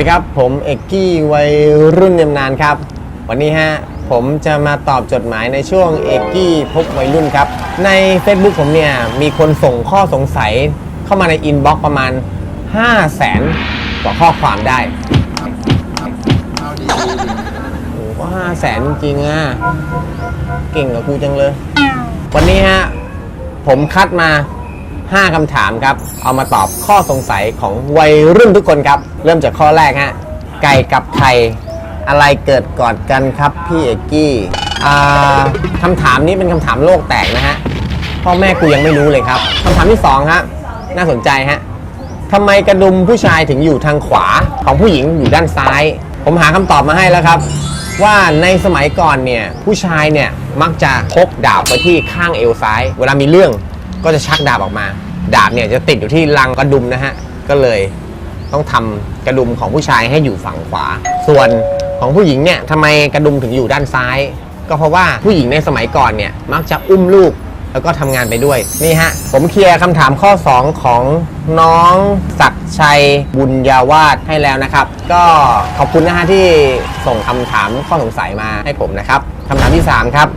ดีครับ ผมเอกกี้วัยรุ่นยำนานครับ วันนี้ฮะผมจะมาตอบจดหมายในช่วงเอกกี้พบวัยรุ่นครับ ใน Facebook ผมเนี่ย มีคนส่งข้อสงสัยเข้ามาในอินบ็อกซ์ประมาณ 5 0 0แสนกว่าข้อความได้โอ้โหห้าแสนจริงๆอะ เก่งกับกูจังเลย วันนี้ฮะ ผมคัดมา 5คำถามครับ เอามาตอบข้อสงสัยของวัยรุ่นทุกคนครับ เริ่มจากข้อแรกฮะ ไก่กับไข่อะไรเกิดก่อนกันครับพี่เอกกี้คำถามนี้เป็นคำถามโลกแตกนะฮะ พ่อแม่กูยังไม่รู้เลยครับคำถามที่2ฮะ น่าสนใจฮะทำไมกระดุมผู้ชายถึงอยู่ทางขวาของผู้หญิงอยู่ด้านซ้าย ผมหาคำตอบมาให้แล้วครับว่าในสมัยก่อนเนี่ยผู้ชายเนี่ยมักจะพกดาบไปที่ข้างเอวซ้าย เวลามีเรื่อง ก็จะชักดาบออกมา ดาบเนี่ยจะติดอยู่ที่รังกระดุมนะฮะ ก็เลยต้องทำกระดุมของผู้ชายให้อยู่ฝั่งขวา ส่วนของผู้หญิงเนี่ยทำไมกระดุมถึงอยู่ด้านซ้าย ก็เพราะว่าผู้หญิงในสมัยก่อนเนี่ยมักจะอุ้มลูกแล้วก็ทำงานไปด้วย นี่ฮะ ผมเคลียร์คำถามข้อ 2 ของน้องศักชัยบุญญาวาดให้แล้วนะครับ ก็ขอบคุณนะฮะที่ส่งคำถามข้อสงสัยมาให้ผมนะครับคำถามที่ 3 ครับ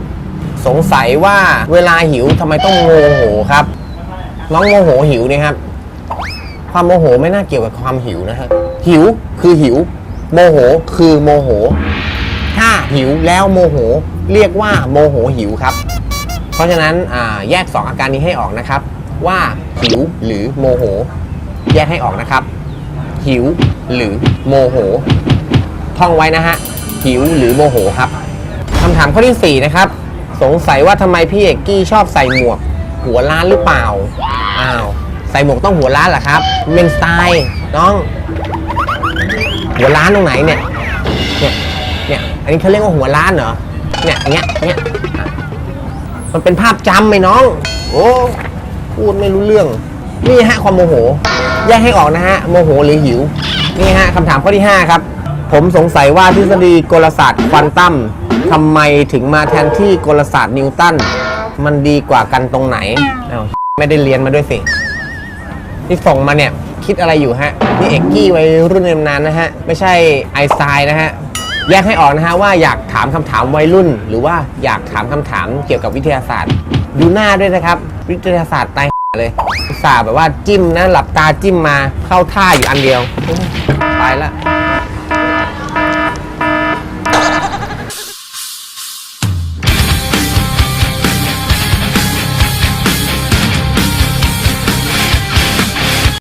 สงสัยว่าเวลาหิวทำไมต้องโมโหครับ น้องโมโหหิวเนี่ยครับ ความโมโหไม่น่าเกี่ยวกับความหิวนะฮะหิวคือหิว โมโหคือโมโห ถ้าหิวแล้วโมโห เรียกว่าโมโหหิวครับ เพราะฉะนั้นแยก 2 อาการนี้ให้ออกนะครับ ว่าหิวหรือโมโห แยกให้ออกนะครับ หิวหรือโมโห ท่องไว้นะฮะหิวหรือโมโหครับคำถามข้อที่4นะครับ สงสัยว่าทำไมพี่เอกกี้ชอบใส่หมวก หัวล้านหรือเปล่า อ้าว ใส่หมวกต้องหัวล้านเหรอครับเป็นสไตล์น้อง หัวล้านตรงไหนเนี่ย เนี่ยเนี่ยอันนี้เขาเรียกว่าหัวล้านเหรอ เนี่ยเงี้ยเงี้ยมันเป็นภาพจำไหมน้อง โอ้พูดไม่รู้เรื่อง นี่ฮะความโมโห แยกให้ออกนะฮะ โมโหหรือหิว นี่ฮะคำถามข้อที่ 5 ครับ ผมสงสัยว่าทฤษฎีกลศาสตร์ควอนตัม ทำไมถึงมาแทนที่กลศาสตร์นิวตัน มันดีกว่ากันตรงไหนอ้าวไม่ได้เรียนมาด้วยสิ ที่ส่งมาเนี่ย คิดอะไรอยู่ฮะ นี่เอกกี้วัยรุ่นนานนะฮะ ไม่ใช่ไอน์สไตน์นะฮะ แยกให้ออกนะฮะว่าอยากถามคำถามวัยรุ่น หรือว่าอยากถามคำถามเกี่ยวกับวิทยาศาสตร์ ดูหน้าด้วยนะครับ วิทยาศาสตร์ตาย เลยอุตส่าห์แบบว่าจิ้มนะ หลับตาจิ้มมาเข้าท่าอยู่อันเดียวโอ้ยไปละ